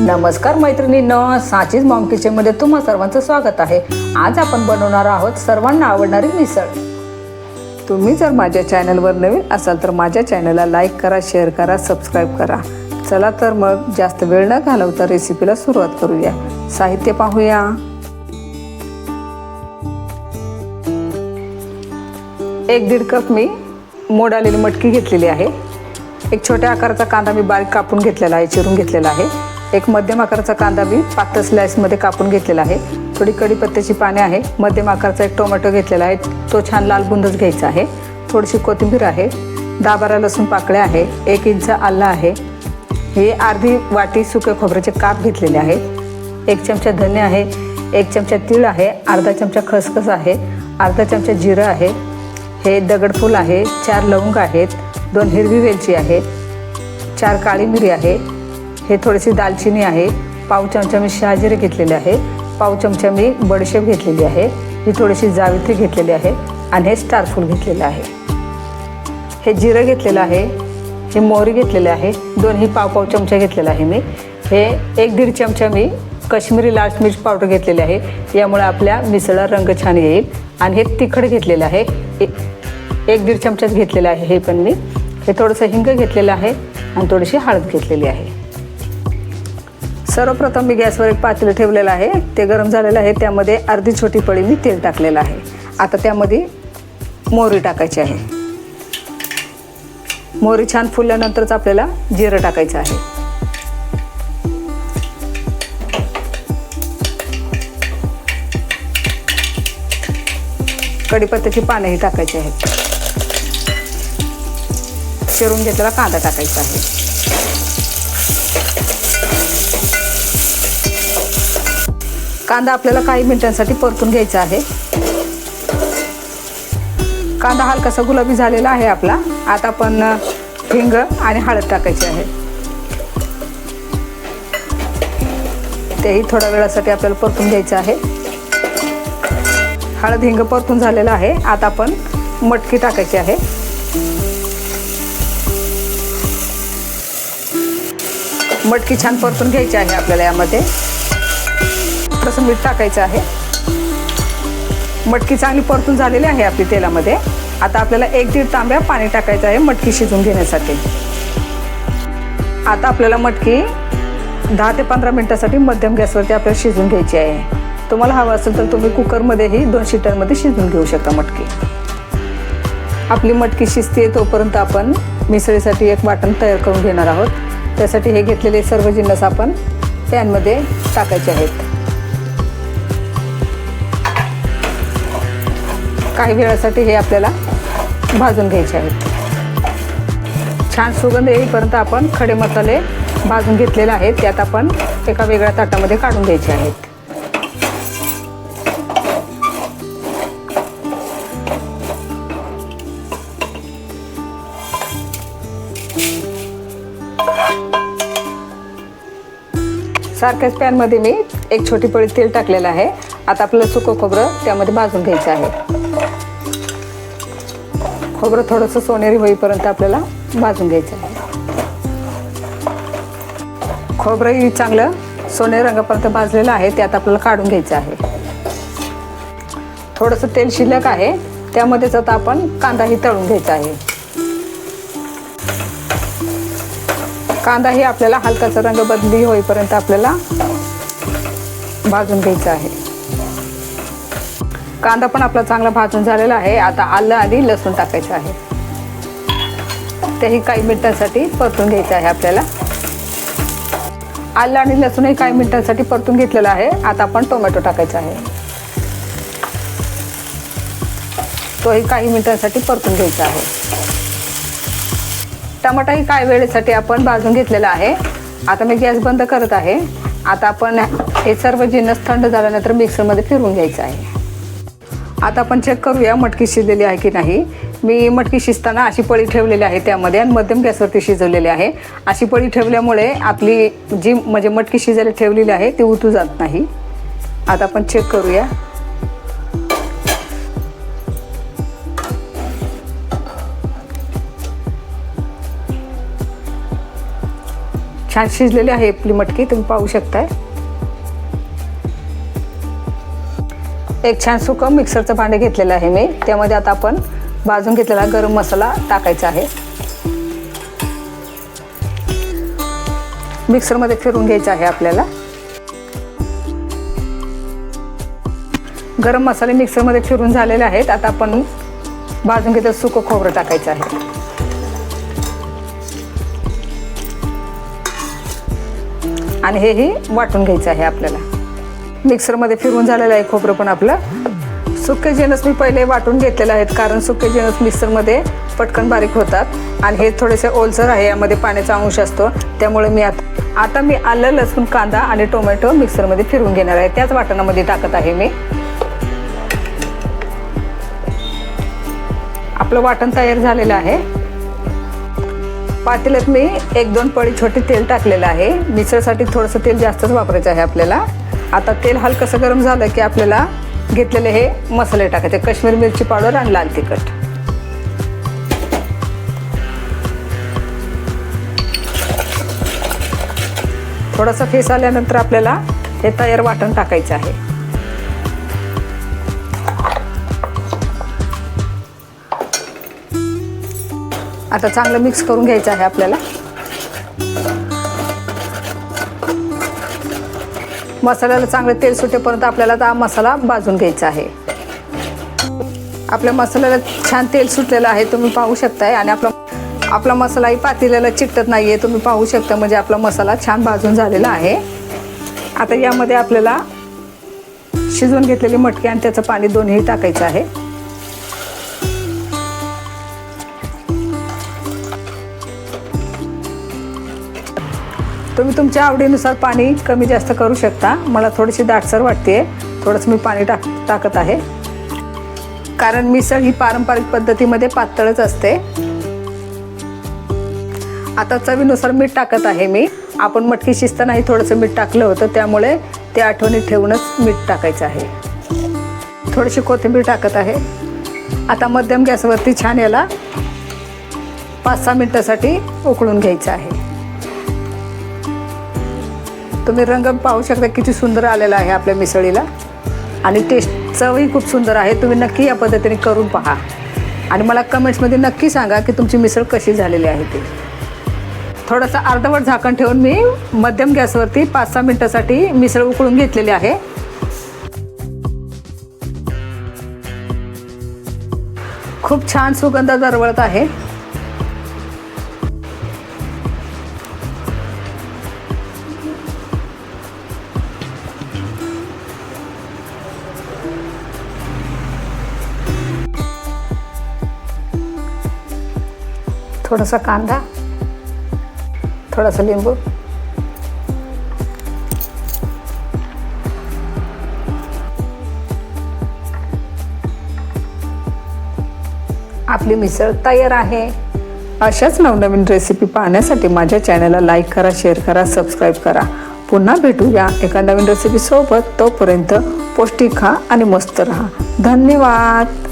नमस्कार मैत्रिणींनो साचीज मॉम किचनमध्ये तुम्हा सर्वांचं स्वागत आहे. आज आपण बनवणार आहोत सर्वांना आवडणारी मिसळ. तुम्ही जर माझ्या चॅनलवर नवीन असाल तर माझ्या चॅनलला लाईक करा शेअर करा सबस्क्राईब करा. चला तर मग जास्त वेळ न घालवता रेसिपीला सुरुवात करूया. साहित्य पाहूया. एक दीड कप मी मोड आलेली मटकी घेतलेली आहे. एक छोट्या आकाराचा कांदा मी बारीक कापून घेतलेला आहे चिरून घेतलेला आहे. एक मध्यम आकाराचा कांदा मी पातळ स्लाईसमध्ये कापून घेतलेला आहे. थोडी कढीपत्त्याची पाने आहे. मध्यम आकाराचा एक टोमॅटो घेतलेला आहे. तो छान लाल बुंदच घ्यायचा आहे. थोडीशी कोथिंबीर आहे. दहा बारा लसूण पाकळ्या आहे. एक इंच आल्ला आहे. हे अर्धी वाटी सुक्या खोबऱ्याचे काप घेतलेले आहेत. एक चमचा धने आहे. एक चमचा तीळ आहे. अर्धा चमचा खसखस आहे. अर्धा चमचा जिरं आहे. हे दगडफूल आहे. चार लवंग आहेत. दोन हिरवी वेलची आहे. चार काळी मिरी आहे. हे थोडीशी दालचिनी आहे. पाव चमचा मी शहाजिरे घेतलेले आहे. पाव चमचा मी बडशेप घेतलेली आहे. ही थोडीशी जावित्री घेतलेली आहे आणि हे स्टारफूल घेतलेलं आहे. हे जिरं घेतलेलं आहे. हे मोहरी घेतलेले आहे. दोनही पाव पाव चमचा घेतलेला आहे मी. हे एक दीड चमचा मी कश्मीरी लाल मिर्च पावडर घेतलेली आहे. यामुळे आपल्या मिसळा रंग छान येईल. आणि हे तिखट घेतलेलं आहे. एक दीड चमचाच घेतलेलं आहे हे पण मी. हे थोडंसं हिंग घेतलेलं आहे आणि थोडीशी हळद घेतलेली आहे. सर्वप्रथम मी गॅसवर एक पातेलं ठेवलेलं आहे. ते गरम झालेलं आहे. त्यामध्ये अर्धी छोटी पळी मी तेल टाकलेलं आहे. आता त्यामध्ये मोहरी टाकायची आहे. मोहरी छान फुलल्यानंतरच आपल्याला जिरं टाकायचं आहे. कढीपत्त्याची पानंही टाकायची आहेत चिरून घेतलेला कांदा टाकायचा आहे. कांदा आपल्याला काही मिनिटांसाठी परतून घ्यायचा आहे. कांदा हलकासा गुलाबी झालेला आहे आपला. आता आपण हिंग आणि हळद टाकायची आहे. तेही थोड्या वेळासाठी आपल्याला परतून घ्यायचं आहे. हळद हिंग परतून झालेलं आहे. आता आपण मटकी टाकायची आहे. मटकी छान परतून घ्यायची आहे आपल्याला यामध्ये. थोडंसं मीठ टाकायचं आहे. मटकी चांगली परतून झालेली आहे आपली तेलामध्ये. आता आपल्याला एक दीड तांब्या पाणी टाकायचं आहे मटकी शिजून घेण्यासाठी. आता आपल्याला मटकी दहा ते पंधरा मिनटासाठी मध्यम गॅसवरती आपल्याला शिजून घ्यायची आहे. तुम्हाला हवं असेल तर तुम्ही कुकरमध्येही दोन शिट्ट्यांमध्ये शिजून घेऊ शकता मटकी. आपली मटकी शिजते तोपर्यंत आपण मिसळीसाठी एक वाटण तयार करून घेणार आहोत. त्यासाठी हे घेतलेले सर्व जिन्नस आपण पॅनमध्ये टाकायचे आहेत. काही वेळासाठी हे आपल्याला भाजून घ्यायचे आहेत. छान सुगंध येईपर्यंत आपण खडे मसाले भाजून घेतलेले आहेत. त्यात आपण एका वेगळ्या ताटामध्ये काढून घ्यायचे आहेत. सारख्याच पॅनमध्ये मी एक छोटी पळी तेल टाकलेलं आहे. आता आपलं सुकं खोबरं त्यामध्ये भाजून घ्यायचं आहे. खोबरं थोडंसं सोनेरी होईपर्यंत आपल्याला भाजून घ्यायचं आहे. खोबरंही चांगलं सोनेरी रंगापर्यंत भाजलेलं आहे त्यात आपल्याला काढून घ्यायचं आहे. थोडंसं तेल शिल्लक आहे त्यामध्येच आता आपण कांदाही तळून घ्यायचा आहे. कांदाही आपल्याला हलकाचा रंग बदली होईपर्यंत आपल्याला भाजून घ्यायचा आहे. कांदा पण आपला चांगला भाजून झालेला आहे. आता आलं आणि लसूण टाकायचं आहे. तेही काही मिनिटांसाठी परतून घ्यायचं आहे आपल्याला. आलं आणि लसूणही काही मिनिटांसाठी परतून घेतलेलं आहे. आता आपण टोमॅटो टाकायचा आहे. तोही काही मिनिटांसाठी परतून घ्यायचा आहे. टमाटाही काही वेळेसाठी आपण भाजून घेतलेला आहे. आता मी गॅस बंद करत आहे. आता आपण हे सर्व जिन्नस थंड झाल्यानंतर मिक्सरमध्ये फिरवून घ्यायचं आहे. आता आपण चेक करूया मटकी शिजलेली आहे की नाही. मी मटकी शिजताना अशी पळी ठेवलेली आहे त्यामध्ये आणि मध्यम गॅसवरती शिजवलेली आहे. अशी पळी ठेवल्यामुळे आपली जी म्हणजे मटकी शिजायला ठेवलेली आहे ती उतू जात नाही. आता आपण चेक करूया. छान शिजलेली आहे आपली मटकी तुम्ही पाहू शकताय. एक छान सुकं मिक्सरचं भांडे घेतलेलं आहे मी. त्यामध्ये आता आपण भाजून घेतलेला गरम मसाला टाकायचा आहे. मिक्सरमध्ये फिरून घ्यायचं आहे आपल्याला. गरम मसाले मिक्सरमध्ये फिरून झालेले आहेत. आता आपण भाजून घेतलं सुकं खोबरं टाकायचं आहे. आणि हेही वाटून घ्यायचं आहे आपल्याला. मिक्सरमध्ये फिरून झालेलं आहे खोबरं पण आपलं. सुके जेनस मी पहिले वाटून घेतलेले आहेत कारण सुके जेनस मिक्सरमध्ये पटकन बारीक होतात. आणि हे थोडेसे ओलसर आहे यामध्ये पाण्याचा अंश असतो. त्यामुळे मी आता आता मी आलं लसूण कांदा आणि टोमॅटो मिक्सरमध्ये फिरून घेणार आहे. त्याच वाटणामध्ये टाकत आहे मी. आपलं वाटण तयार झालेलं आहे. पातेल्यात मी एक दोन पळी छोटे तेल टाकलेलं आहे. मिसळसाठी थोडंसं तेल जास्तच वापरायचं आहे आपल्याला. आता तेल हलकंसं गरम झालं की आपल्याला घेतलेले हे मसाले टाकायचे. काश्मीर मिरची पावडर आणि लाल तिखट. थोडासा फेस आल्यानंतर आपल्याला हे तयार वाटण टाकायचं आहे. आता चांगलं मिक्स करून घ्यायचं आहे आपल्याला. मसाल्याला चांगलं तेल सुटेपर्यंत आपल्याला हा मसाला भाजून घ्यायचा आहे. आपल्या मसाल्याला छान तेल सुटलेलं आहे तुम्ही पाहू शकताय. आणि आपला आपला मसालाही पातेल्याला चिकटत नाही आहे तुम्ही पाहू शकता म्हणजे आपला मसाला छान भाजून झालेला आहे. आता यामध्ये आपल्याला शिजवून घेतलेली मटकी आणि त्याचं पाणी दोन्ही टाकायचं आहे. तुम्ही तुमच्या आवडीनुसार पाणी कमी जास्त करू शकता. मला थोडीशी दाटसर वाटते थोडंसं मी पाणी टाक टाकत आहे. कारण मिसळ ही पारंपरिक पद्धतीमध्ये पातळच असते. आता चवीनुसार मीठ टाकत आहे मी. आपण मटकी शिजतानाही थोडंसं मीठ टाकलं होतं. त्यामुळे ते आठवणीत ठेवूनच मीठ टाकायचं आहे. थोडीशी कोथिंबीर टाकत आहे. आता मध्यम गॅसवरती छान याला पाच सहा मिनटासाठी उकळून घ्यायचं आहे. तुम्ही रंग पाहू शकता किती सुंदर आलेला आहे आपल्या मिसळीला. आणि टेस्ट चवही खूप सुंदर आहे. तुम्ही नक्की या पद्धतीने करून पहा. आणि मला कमेंट्समध्ये नक्की सांगा की तुमची मिसळ कशी झालेली आहे ती. थोडंसं अर्धवट झाकण ठेवून मी मध्यम गॅसवरती पाच सहा मिनटासाठी मिसळ उकळून घेतलेली आहे. खूप छान सुगंध दरवळत आहे. थोडासा कांदा थोडासा लिंबू. आपली मिसळ तयार आहे. अशाच नवनवीन रेसिपी पाहण्यासाठी माझ्या चॅनलला लाईक करा शेअर करा सबस्क्राईब करा. पुन्हा भेटूया एका नवीन रेसिपी सोबत. तोपर्यंत पौष्टिक खा आणि मस्त राहा. धन्यवाद!